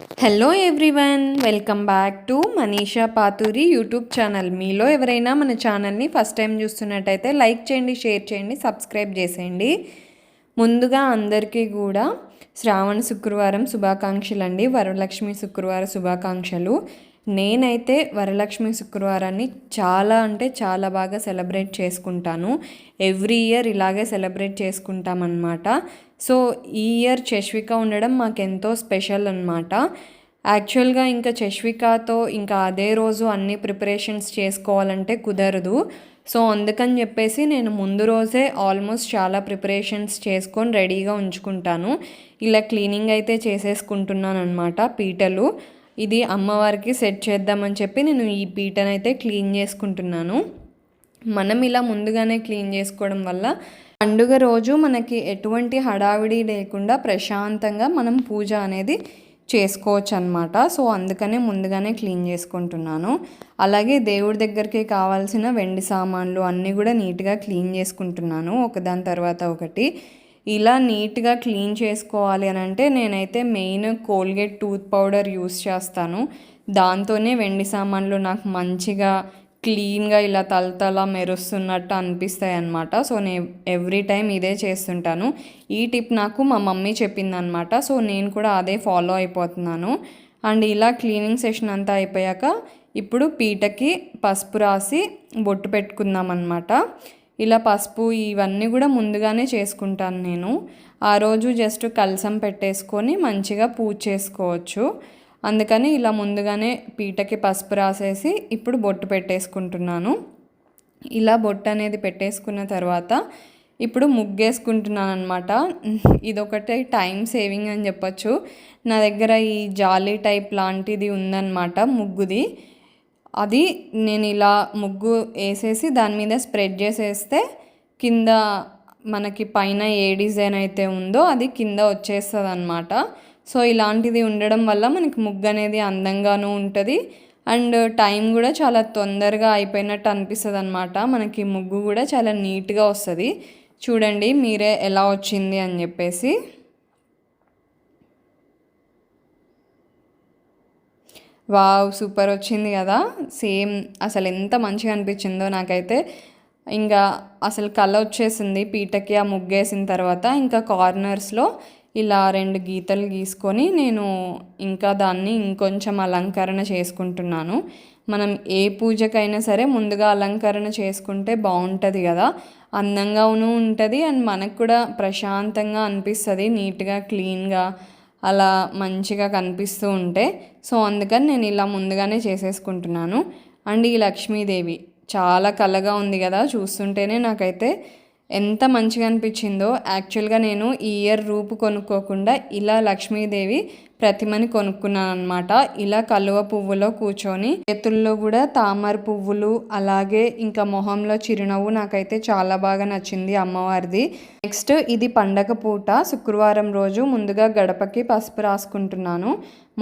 Hello everyone welcome back to Manisha Paturi YouTube channel మీలో ఎవరైనా మన ఛానల్ని ఫస్ట్ టైం చూస్తున్నట్టయితే లైక్ చేయండి షేర్ చేయండి సబ్స్క్రైబ్ చేసేయండి. ముందుగా అందరికీ కూడా శ్రావణ శుక్రవారం శుభాకాంక్షలు అండి వరలక్ష్మి శుక్రవార శుభాకాంక్షలు. నేనైతే వరలక్ష్మి శుక్రవారాన్ని చాలా అంటే చాలా బాగా సెలబ్రేట్ చేసుకుంటాను. ఎవ్రీ ఇయర్ ఇలాగే సెలబ్రేట్ చేసుకుంటామన్నమాట. సో ఈ ఇయర్ చష్విక ఉండడం మాకెంతో స్పెషల్ అనమాట యాక్చువల్గా ఇంకా చష్వికతో ఇంకా అదే రోజు అన్ని ప్రిపరేషన్స్ చేసుకోవాలంటే కుదరదు. సో అందుకని చెప్పేసి నేను ముందు రోజే ఆల్మోస్ట్ చాలా ప్రిపరేషన్స్ చేసుకొని రెడీగా ఉంచుకుంటాను. ఇలా క్లీనింగ్ అయితే చేసేసుకుంటున్నాను అనమాట పీటలు. ఇది అమ్మవారికి సెట్ చేద్దామని చెప్పి నేను ఈ పీటనైతే క్లీన్ చేసుకుంటున్నాను. మనం ఇలా ముందుగానే క్లీన్ చేసుకోవడం వల్ల పండుగ రోజు మనకి ఎటువంటి హడావిడి లేకుండా ప్రశాంతంగా మనం పూజ అనేది చేసుకోవచ్చు అనమాట సో అందుకనే ముందుగానే క్లీన్ చేసుకుంటున్నాను. అలాగే దేవుడి దగ్గరికి కావాల్సిన వెండి సామాన్లు అన్నీ కూడా నీట్గా క్లీన్ చేసుకుంటున్నాను. ఒకదాని తర్వాత ఒకటి. ఇలా నీట్గా క్లీన్ చేసుకోవాలి అని అంటే నేనైతే main Colgate tooth powder use చేస్తాను. దాంతోనే వెండి సామాన్లు నాకు మంచిగా క్లీన్గా ఇలా తలతల మెరుస్తున్నట్టు అనిపిస్తాయి అనమాట సో నేను ఎవ్రీ టైం ఇదే చేస్తుంటాను. ఈ టిప్ నాకు మా మమ్మీ చెప్పిందనమాట సో నేను కూడా అదే ఫాలో అయిపోతున్నాను. అండ్ ఇలా క్లీనింగ్ సెషన్ అంతా అయిపోయాక ఇప్పుడు పీటకి పసుపు రాసి బొట్టు పెట్టుకుందాం అనమాట ఇలా పసుపు ఇవన్నీ కూడా ముందుగానే చేసుకుంటాను నేను. ఆ రోజు జస్ట్ కలసం పెట్టేసుకొని మంచిగా పూజ చేసుకోవచ్చు. అందుకని ఇలా ముందుగానే పీటకి పసుపు రాసేసి ఇప్పుడు బొట్టు పెట్టేసుకుంటున్నాను. ఇలా బొట్టు అనేది పెట్టేసుకున్న తర్వాత ఇప్పుడు ముగ్గేసుకుంటున్నాను అనమాట ఇదొకటి టైం సేవింగ్ అని చెప్పచ్చు. నా దగ్గర ఈ జాలీ టైప్ లాంటిది ఉందన్నమాట ముగ్గుది. అది నేను ఇలా ముగ్గు వేసేసి దాని మీద స్ప్రెడ్ చేసేస్తే కింద మనకి పైన ఏ డిజైన్ అయితే ఉందో అది కింద వచ్చేస్తుంది అనమాట సో ఇలాంటిది ఉండడం వల్ల మనకి ముగ్గు అనేది అందంగాను ఉంటుంది. అండ్ టైం కూడా చాలా తొందరగా అయిపోయినట్టు అనిపిస్తుంది అనమాట మనకి ముగ్గు కూడా చాలా నీట్గా వస్తుంది. చూడండి మీరే ఎలా వచ్చింది అని చెప్పేసి. వావ్ సూపర్ వచ్చింది కదా. సేమ్ అసలు ఎంత మంచిగా అనిపించిందో నాకైతే. ఇంకా అసలు కళ వచ్చేసింది పీటకి ఆ ముగ్గేసిన తర్వాత. ఇంకా కార్నర్స్లో ఇలా రెండు గీతలు గీసుకొని నేను ఇంకా దాన్ని ఇంకొంచెం అలంకరణ చేసుకుంటున్నాను. మనం ఏ పూజకైనా సరే ముందుగా అలంకరణ చేసుకుంటే బాగుంటుంది కదా. అందంగాను ఉంటుంది అండ్ మనకు కూడా ప్రశాంతంగా అనిపిస్తుంది నీట్గా క్లీన్గా. అలా మంచిగా కనిపిస్తూ ఉంటే సో అందుకని నేను ఇలా ముందుగానే చేసేసుకుంటున్నాను. అండ్ ఈ లక్ష్మీదేవి చాలా కలగా ఉంది కదా చూస్తుంటేనే నాకైతే ఎంత మంచిగా అనిపించిందో. యాక్చువల్గా నేను ఈ ఇయర్ రూపు కొనుక్కోకుండా ఇలా లక్ష్మీదేవి ప్రతిమని కొనుక్కున్నాను అనమాట ఇలా కలువ పువ్వులో కూర్చొని చేతుల్లో కూడా తామర పువ్వులు అలాగే ఇంకా మొహంలో చిరునవ్వు నాకైతే చాలా బాగా నచ్చింది అమ్మవారిది. నెక్స్ట్ ఇది పండగ పూట శుక్రవారం రోజు ముందుగా గడపకి పసుపు రాసుకుంటున్నాను.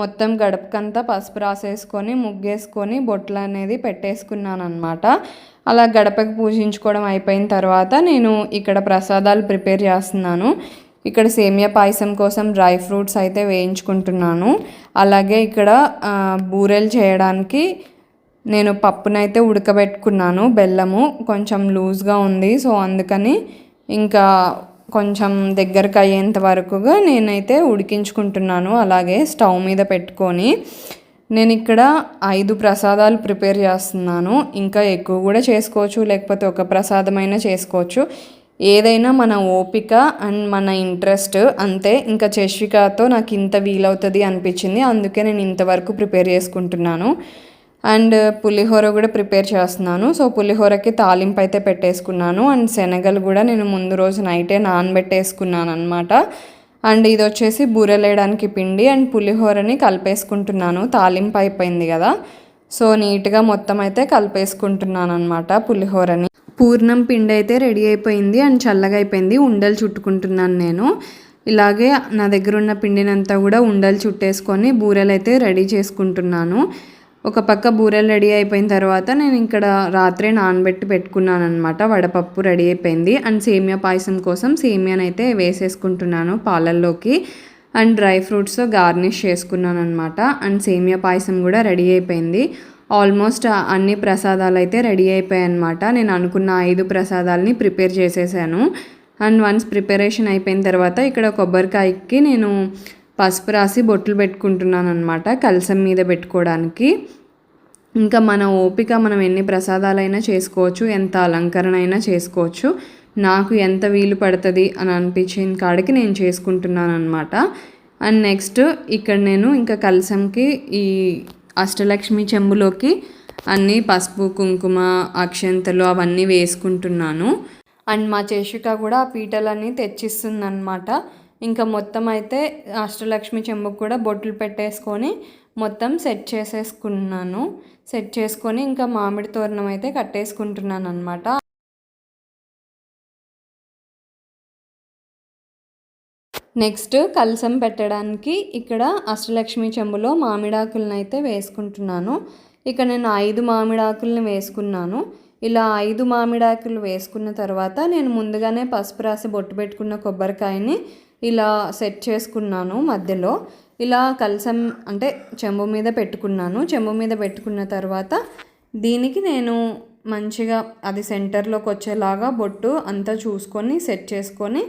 మొత్తం గడపకంతా పసుపు రాసేసుకొని ముగ్గేసుకొని బొట్లు అనేది పెట్టేసుకున్నాను అనమాట అలా గడపకి పూజించుకోవడం అయిపోయిన తర్వాత నేను ఇక్కడ ప్రసాదాలు ప్రిపేర్ చేస్తున్నాను. ఇక్కడ సేమియా పాయసం కోసం డ్రై ఫ్రూట్స్ అయితే వేయించుకుంటున్నాను. అలాగే ఇక్కడ బూరెలు చేయడానికి నేను పప్పునైతే ఉడకబెట్టుకున్నాను. బెల్లము కొంచెం లూజ్గా ఉంది సో అందుకని ఇంకా కొంచెం దగ్గరకు అయ్యేంత వరకుగా నేనైతే ఉడికించుకుంటున్నాను. అలాగే స్టవ్ మీద పెట్టుకొని నేను ఇక్కడ ఐదు ప్రసాదాలు ప్రిపేర్ చేస్తున్నాను. ఇంకా ఎక్కువ కూడా చేసుకోవచ్చు లేకపోతే ఒక ప్రసాదమైనా చేసుకోవచ్చు. ఏదైనా మన ఓపిక అండ్ మన ఇంట్రెస్ట్ అంతే. ఇంకా చష్వికతో నాకు ఇంత వీలవుతుంది అనిపించింది అందుకే నేను ఇంతవరకు ప్రిపేర్ చేసుకుంటున్నాను. అండ్ పులిహోర కూడా ప్రిపేర్ చేస్తున్నాను. సో పులిహోరకి తాలింపు అయితే పెట్టేసుకున్నాను. అండ్ శనగలు కూడా నేను ముందు రోజు నైటే నానబెట్టేసుకున్నాను అనమాట అండ్ ఇది వచ్చేసి బూరెలేయడానికి పిండి అండ్ పులిహోరని కలిపేసుకుంటున్నాను. తాలింపు అయిపోయింది కదా. సో నీట్గా మొత్తం అయితే కలిపేసుకుంటున్నాను అనమాట పులిహోరని. పూర్ణం పిండి అయితే రెడీ అయిపోయింది అండ్ చల్లగా అయిపోయింది. ఉండలు చుట్టుకుంటున్నాను నేను. ఇలాగే నా దగ్గర ఉన్న పిండినంతా కూడా ఉండలు చుట్టేసుకొని బూరెలు అయితే రెడీ చేసుకుంటున్నాను. ఒక పక్క బూరెలు రెడీ అయిపోయిన తర్వాత నేను ఇక్కడ రాత్రే నానబెట్టి పెట్టుకున్నాను అనమాట వడపప్పు రెడీ అయిపోయింది. అండ్ సేమియా పాయసం కోసం సేమియానైతే వేసేసుకుంటున్నాను పాలల్లోకి. అండ్ డ్రై ఫ్రూట్స్ గార్నిష్ చేసుకున్నాను అనమాట అండ్ సేమియా పాయసం కూడా రెడీ అయిపోయింది. ఆల్మోస్ట్ అన్ని ప్రసాదాలు అయితే రెడీ అయిపోయాయి అనమాట నేను అనుకున్న ఐదు ప్రసాదాలని ప్రిపేర్ చేసేసాను. అండ్ వన్స్ ప్రిపరేషన్ అయిపోయిన తర్వాత ఇక్కడ కొబ్బరికాయకి నేను పసుపు రాసి బొట్లు పెట్టుకుంటున్నాను అనమాట కలసం మీద పెట్టుకోవడానికి. ఇంకా మన ఓపిక మనం ఎన్ని ప్రసాదాలైనా చేసుకోవచ్చు ఎంత అలంకరణ అయినా చేసుకోవచ్చు. నాకు ఎంత వీలు పడుతుంది అని అనిపించిన కాడికి నేను చేసుకుంటున్నాను అనమాట అండ్ నెక్స్ట్ ఇక్కడ నేను ఇంకా కలసంకి ఈ అష్టలక్ష్మి చెంబులోకి అన్నీ పసుపు కుంకుమ అక్షంతలు అవన్నీ వేసుకుంటున్నాను. అండ్ మా చేషిక కూడా ఆ పీటలన్నీ తెచ్చిస్తుందన్నమాట. ఇంకా మొత్తం అయితే అష్టలక్ష్మి చెంబుకు కూడా బొట్లు పెట్టేసుకొని మొత్తం సెట్ చేసేసుకున్నాను. సెట్ చేసుకొని ఇంకా మామిడి తోరణం అయితే కట్టేసుకుంటున్నాను అనమాట నెక్స్ట్ కలసం పెట్టడానికి ఇక్కడ అష్టలక్ష్మి చెంబులో మామిడాకులను అయితే వేసుకుంటున్నాను. ఇక నేను ఐదు మామిడాకులను వేసుకున్నాను. ఇలా ఐదు మామిడాకులు వేసుకున్న తర్వాత నేను ముందుగానే పసుపు రాసి బొట్టు పెట్టుకున్న కొబ్బరికాయని ఇలా సెట్ చేసుకున్నాను మధ్యలో. ఇలా కలసం అంటే చెంబు మీద పెట్టుకున్నాను. చెంబు మీద పెట్టుకున్న తర్వాత దీనికి నేను మంచిగా అది సెంటర్లోకి వచ్చేలాగా బొట్టు అంతా చూసుకొని సెట్ చేసుకొని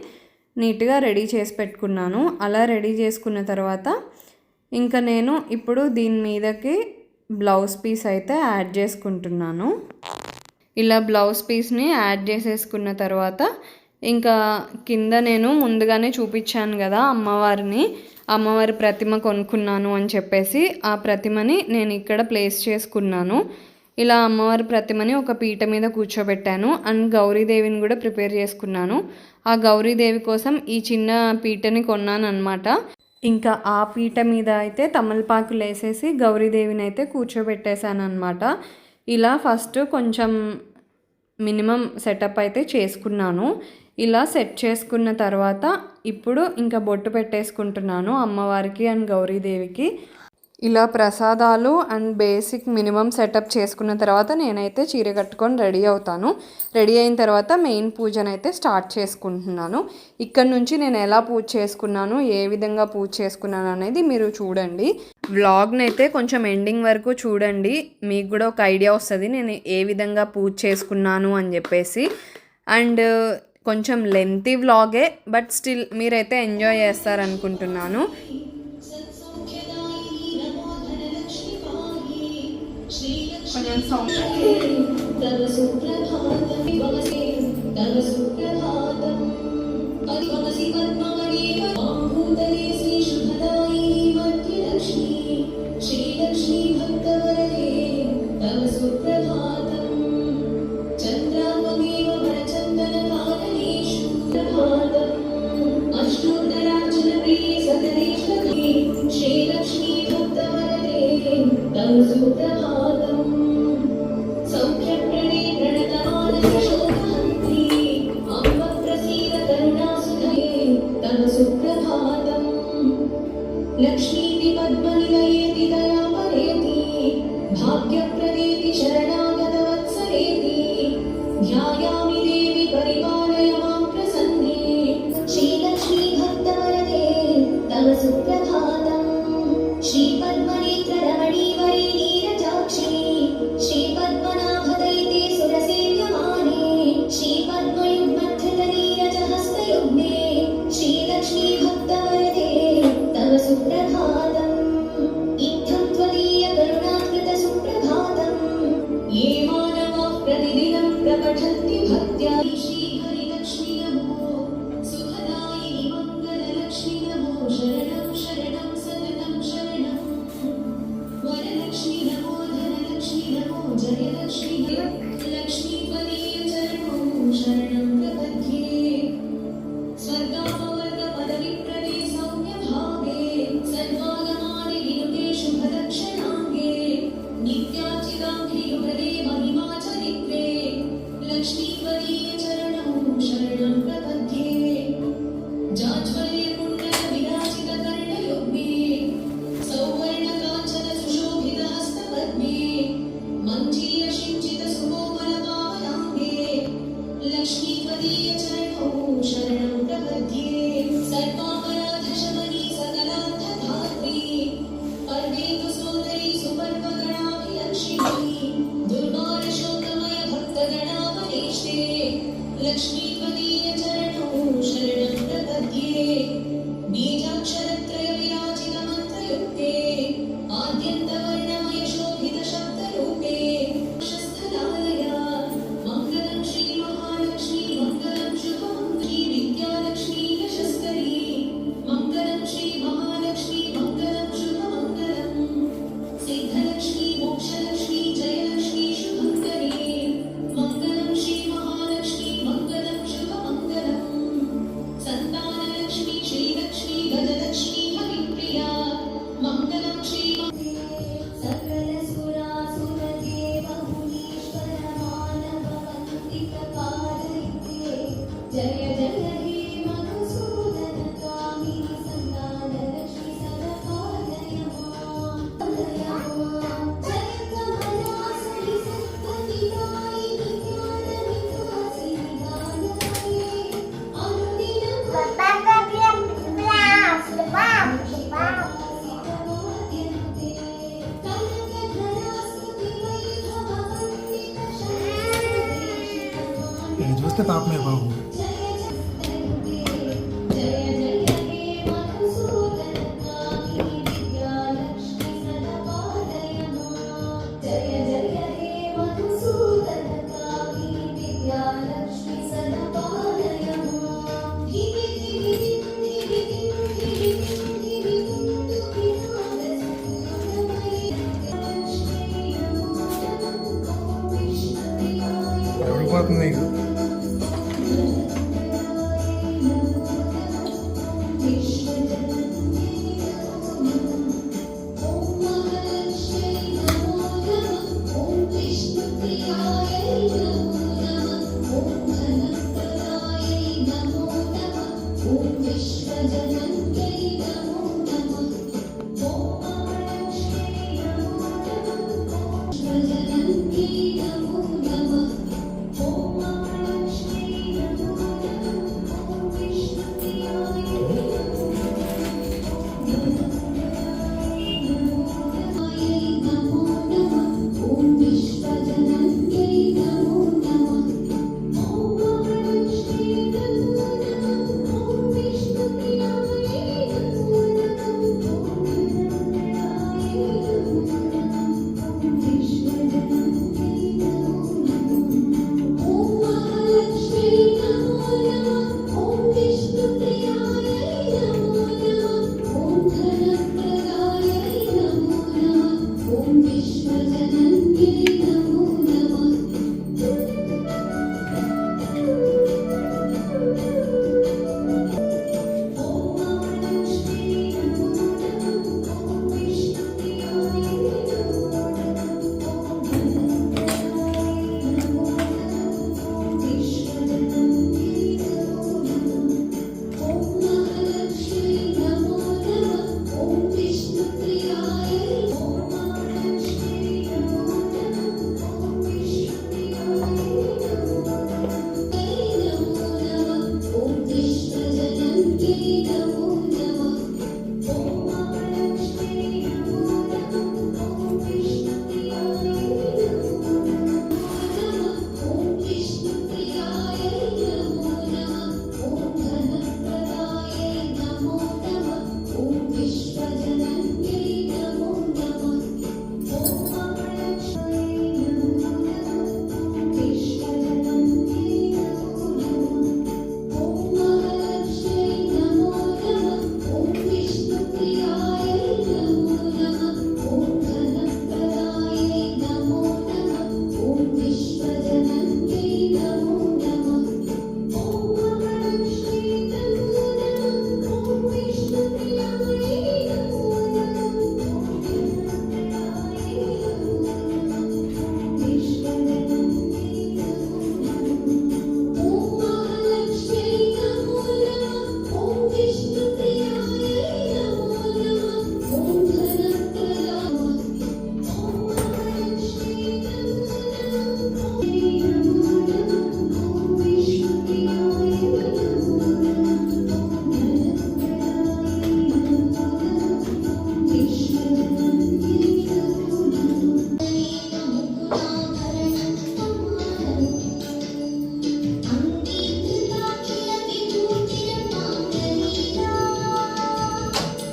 నీట్గా రెడీ చేసి పెట్టుకున్నాను. అలా రెడీ చేసుకున్న తర్వాత ఇంకా నేను ఇప్పుడు దీని మీదకి బ్లౌజ్ పీస్ అయితే యాడ్ చేసుకుంటున్నాను. ఇలా బ్లౌజ్ పీస్ని యాడ్ చేసేసుకున్న తర్వాత ఇంకా కింద నేను ముందుగానే చూపించాను కదా అమ్మవారిని. అమ్మవారి ప్రతిమ కొనుక్కున్నాను అని చెప్పేసి ఆ ప్రతిమని నేను ఇక్కడ ప్లేస్ చేసుకున్నాను. ఇలా అమ్మవారి ప్రతిమని ఒక పీట మీద కూర్చోబెట్టాను అండ్ గౌరీదేవిని కూడా ప్రిపేర్ చేసుకున్నాను. ఆ గౌరీదేవి కోసం ఈ చిన్న పీటని కొన్నాను అనమాట ఇంకా ఆ పీట మీద అయితే తమలపాకులు వేసేసి గౌరీదేవిని అయితే కూర్చోబెట్టేశాను అనమాట ఇలా ఫస్ట్ కొంచెం మినిమం సెటప్ అయితే చేసుకున్నాను. ఇలా సెట్ చేసుకున్న తర్వాత ఇప్పుడు ఇంకా బొట్టు పెట్టేసుకుంటున్నాను అమ్మవారికి అండ్ గౌరీదేవికి. ఇలా ప్రసాదాలు అండ్ బేసిక్ మినిమం సెటప్ చేసుకున్న తర్వాత నేనైతే చీర కట్టుకొని రెడీ అవుతాను. రెడీ అయిన తర్వాత మెయిన్ పూజనైతే స్టార్ట్ చేసుకుంటున్నాను. ఇక్కడ నుంచి నేను ఎలా పూజ చేసుకున్నాను ఏ విధంగా పూజ చేసుకున్నాను అనేది మీరు చూడండి. వ్లాగ్ని అయితే కొంచెం ఎండింగ్ వరకు చూడండి. మీకు కూడా ఒక ఐడియా వస్తుంది నేను ఏ విధంగా పూజ చేసుకున్నాను అని చెప్పేసి. అండ్ కొంచెం లెంతీ వ్లాగే బట్ స్టిల్ మీరైతే ఎంజాయ్ చేస్తారనుకుంటున్నాను. కొంచెం సౌండ్ किताब में हुआ। हो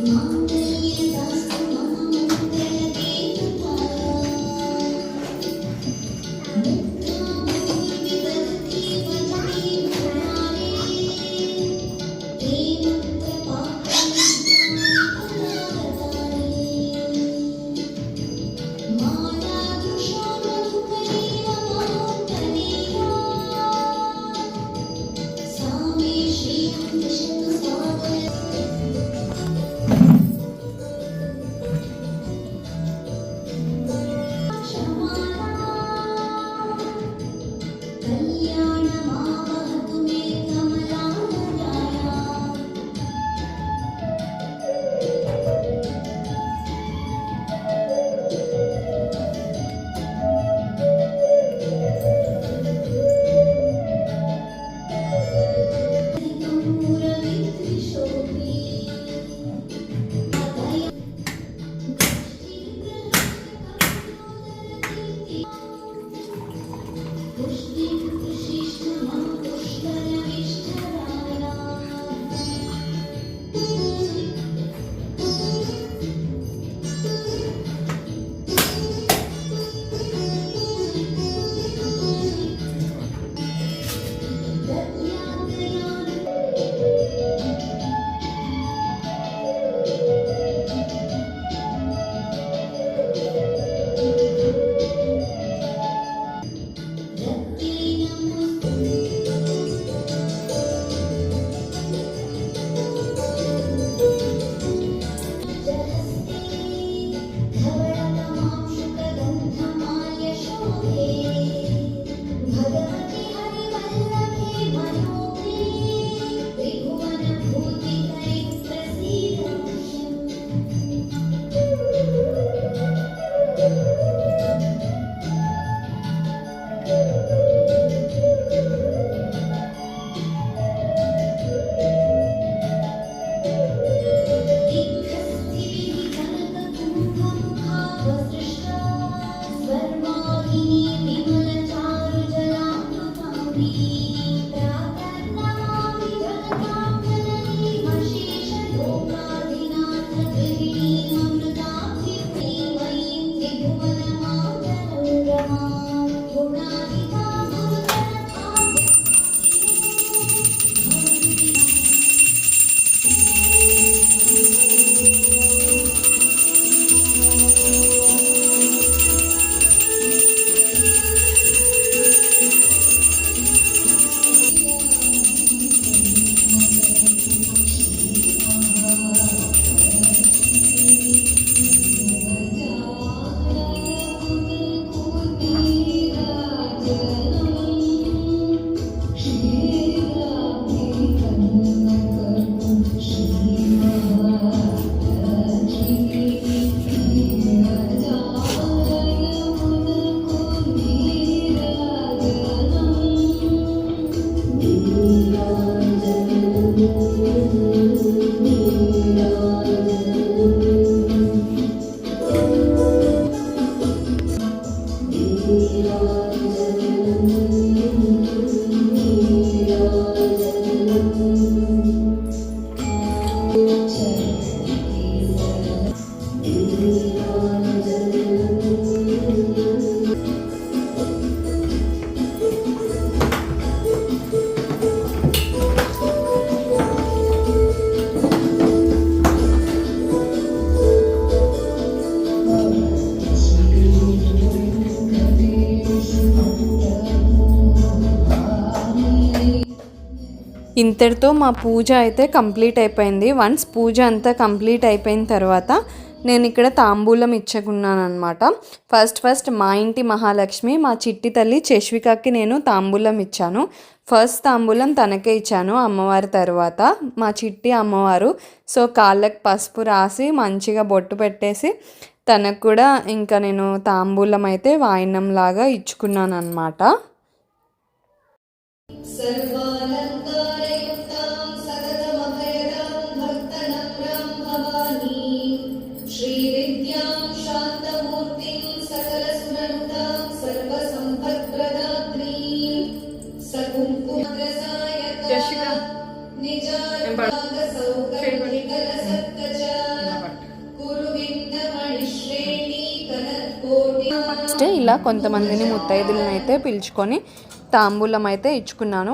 Amém. ఇంతటితో మా పూజ అయితే కంప్లీట్ అయిపోయింది. వన్స్ పూజ అంతా కంప్లీట్ అయిపోయిన తర్వాత నేను ఇక్కడ తాంబూలం ఇచ్చుకున్నాను అనమాట ఫస్ట్ ఫస్ట్ మా ఇంటి మహాలక్ష్మి మా చిట్టి తల్లి చష్వికకి నేను తాంబూలం ఇచ్చాను. ఫస్ట్ తాంబూలం తనకే ఇచ్చాను అమ్మవారి తర్వాత. మా చిట్టి అమ్మవారు సో కాళ్ళకి పసుపు రాసి మంచిగా బొట్టు పెట్టేసి తనకు కూడా ఇంకా నేను తాంబూలం అయితే వాయినంలాగా ఇచ్చుకున్నాను అనమాట ఇలా కొంతమందిని ముత్తైదులను అయితే పిలుచుకొని తాంబూలం అయితే ఇచ్చుకున్నాను.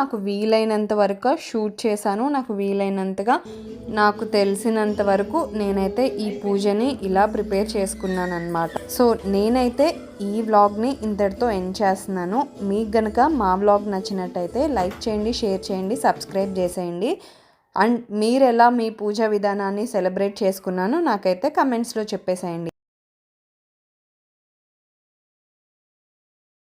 నాకు వీలైనంత వరకు షూట్ చేశాను. నాకు వీలైనంతగా నాకు తెలిసినంత వరకు నేనైతే ఈ పూజని ఇలా ప్రిపేర్ చేసుకున్నాను అనమాట సో నేనైతే ఈ వ్లాగ్ని ఇంతటితో ఎండ్ చేస్తున్నాను. మీకు గనక మా వ్లాగ్ నచ్చినట్టయితే లైక్ చేయండి షేర్ చేయండి సబ్స్క్రైబ్ చేసేయండి. అండ్ మీరు ఎలా మీ పూజా విధానాన్ని సెలబ్రేట్ చేసుకున్నానో నాకైతే కమెంట్స్లో చెప్పేసేయండి.